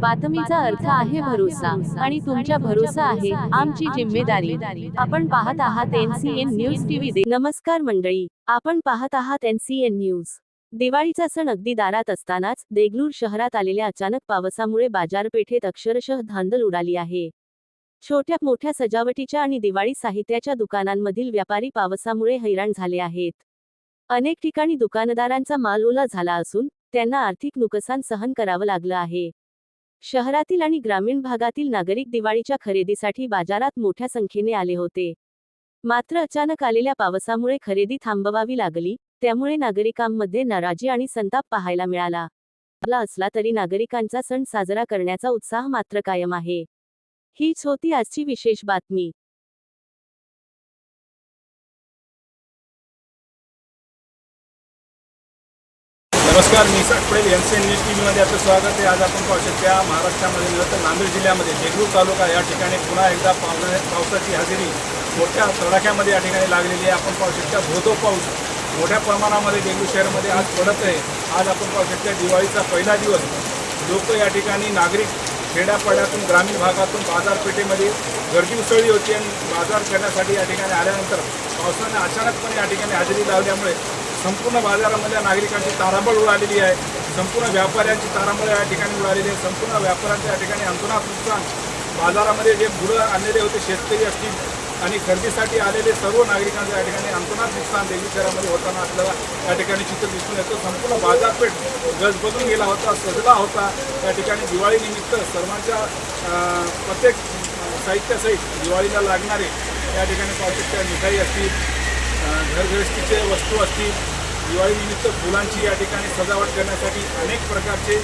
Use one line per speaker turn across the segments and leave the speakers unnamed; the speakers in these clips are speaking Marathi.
बातमीचा अर्थ आहे भरोसा आणि तुमच्या भरोसा आहे आमची जिम्मेदारी. आपण पाहत आहात एनसीएन न्यूज टीव्ही नमस्कार मंडळी. आपण पाहत आहात एनसीएन न्यूज दिवाळीचा सण अगदी दारात असतानाच देगलूर शहरात आलेल्या अचानक पावसामुळे बाजारपेठेत अक्षरशः धांदल उडाली आहे. छोट्या मोठ्या सजावटीच्या आणि दिवाळी साहित्याच्या दुकानांमधील व्यापारी पावसामुळे हैराण झाले आहेत. अनेक ठिकाणी दुकानदारांचा माल ओला झाला असून त्यांना आर्थिक नुकसान सहन करावं लागलं आहे. शहरातील आणि ग्रामीण भागातील नागरिक दिवाळीच्या खरेदीसाठी बाजारात मोठ्या संख्येने आले होते. मात्र अचानक आलेल्या पावसामुळे खरेदी थांबवावी लागली त्यामुळे नागरिकांमध्ये नाराजी आणि संताप पाहायला मिळाला. आपला असला तरी नागरिकांचा सण साजरा करण्याचा उत्साह मात्र कायम आहे. हीच होती आजची विशेष बातमी.
नमस्कार मी Isak M C N news T व्हीमध्ये आपलं स्वागत आहे. आज आपण पाहू शकता महाराष्ट्रामध्ये नव्हे तर नांदेड जिल्ह्यामध्ये देगलूर तालुका या ठिकाणी पुन्हा एकदा पावसा पावसाची हजेरी मोठ्या तडाख्यामध्ये या ठिकाणी लागलेली आहे. आपण पाहू शकता धोधो पाऊस मोठ्या प्रमाणामध्ये देगलूर शहरामध्ये आज पडत आहे. आज आपण पाहू शकता दिवाळीचा पहिला दिवस. लोक या ठिकाणी नागरिक खेड्यापाड्यातून ग्रामीण भागातून बाजारपेठेमध्ये गर्दी उसळली होती आणि बाजार करण्यासाठी या ठिकाणी आल्यानंतर पावसाने अचानकपणे या ठिकाणी हजेरी लावल्यामुळे संपूर्ण बाजारामधल्या नागरिकांची तारांबळ उडालेली आहे. संपूर्ण व्यापाऱ्यांची तारांबळ या ठिकाणी उडालेली आहे. संपूर्ण व्यापाऱ्यांच्या या ठिकाणी अंतुनात नुकसान. बाजारामध्ये जे गुरं आणलेले होते शेतकरी असतील आणि खरेदीसाठी आलेले सर्व नागरिकांचं या ठिकाणी अंतुनात नुकसान देवी शहरामध्ये होताना आपल्याला या ठिकाणी चित्र दिसून येतं. संपूर्ण बाजारपेठ गजबजून गेला होता सजला होता. त्या ठिकाणी दिवाळीनिमित्त सर्वांच्या प्रत्येक साहित्यासहित दिवाळीला लागणारे या ठिकाणी पावसाच्या मिठाई असतील. घरगृहस्थीचे वस्तू असतील दिवाळीनिमित्त फुलांची या ठिकाणी सजावट करण्यासाठी अनेक प्रकारचे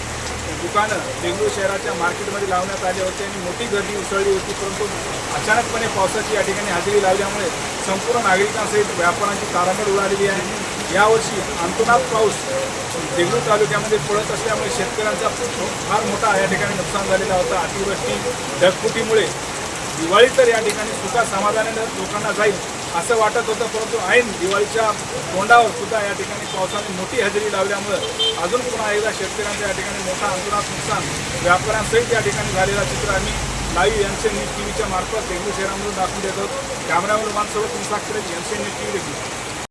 दुकानं बेंगळूर शहराच्या मार्केटमध्ये लावण्यात आले होते आणि मोठी गर्दी उसळली होती परंतु अचानकपणे पावसाची या ठिकाणी हजेरी लावल्यामुळे संपूर्ण नागरिकांसहित व्यापाऱ्यांची तारांबळ उडालेली आहे. यावर्षी अंतुनात पाऊस देगलूर तालुक्यामध्ये पडत असल्यामुळे शेतकऱ्यांचा फार मोठा या ठिकाणी नुकसान झालेला होता. अतिवृष्टी ढगफुटीमुळे दिवाळी तर या ठिकाणी सुखा समाधानाने लोकांना जाईल. असं वाटत होतं परंतु ऐन दिवाळीच्या तोंडावर सुद्धा या ठिकाणी पावसाने मोठी हजेरी लावल्यामुळं अजून पुन्हा एकदा शेतकऱ्यांचं या ठिकाणी मोठा अंतरात नुकसान व्यापाऱ्यांसहित या ठिकाणी झालेला चित्र आम्ही लाईव्ह यांचे न्यूज टी व्हीच्या मार्फत बेंगळूर शहरामधून दाखवून देतो कॅमेरामॅन मानसोबत तुमचा न्यूज टी व्ही देखील.